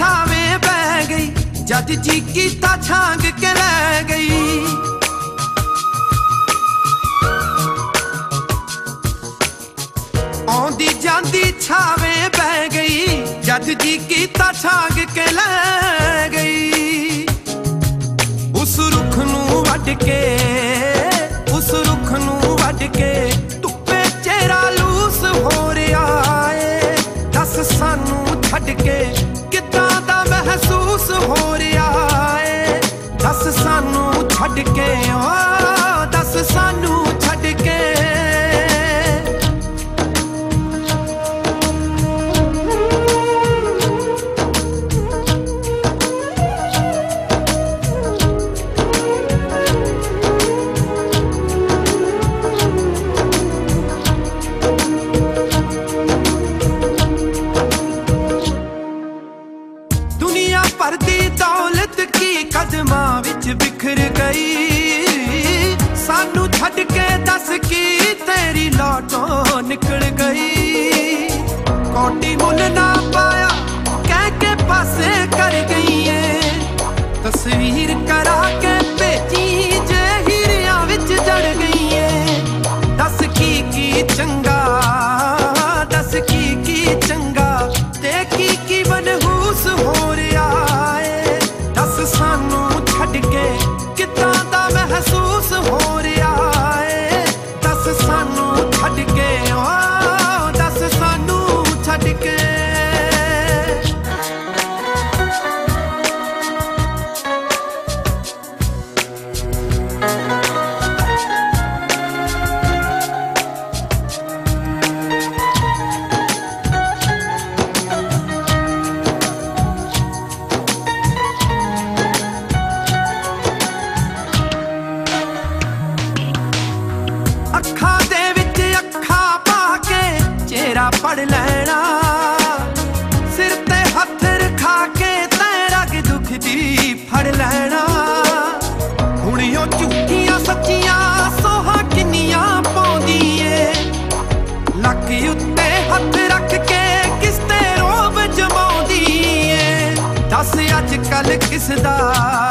ਛਾਵੇਂ ਬਹਿ ਗਈ ਜਦ ਜੀ ਕੀਤਾ ਛਾਂਗ ਕੇ ਰਹਿ ਗਈ। ਆਉਂਦੀ ਜਾਂਦੀ ਛਾਵੇਂ ਪੈ ਗਈ ਜਦ ਜੀ ਕੀਤਾ ਛਾਂਗ ਕੇ ਲੈ ਗਈ। ਉਸ ਰੁੱਖ ਨੂੰ ਵੱਟ ਕੇ ਸਾਨੂੰ ਛੱਡ ਕੇ ਦੱਸ ਕੀ ਤੇਰੀ ਲਾਟੋ ਨਿਕਲ ਗਈ? ਕੋਟੀ ਮੁੱਲ ਨਾ ਪਾਇਆ, ਕਹਿ ਕੇ ਪਾਸੇ ਕਰ ਗਈ ਏ ਤਸਵੀਰ ਕਰਾ ਕੇ ਦਿਸਦਾ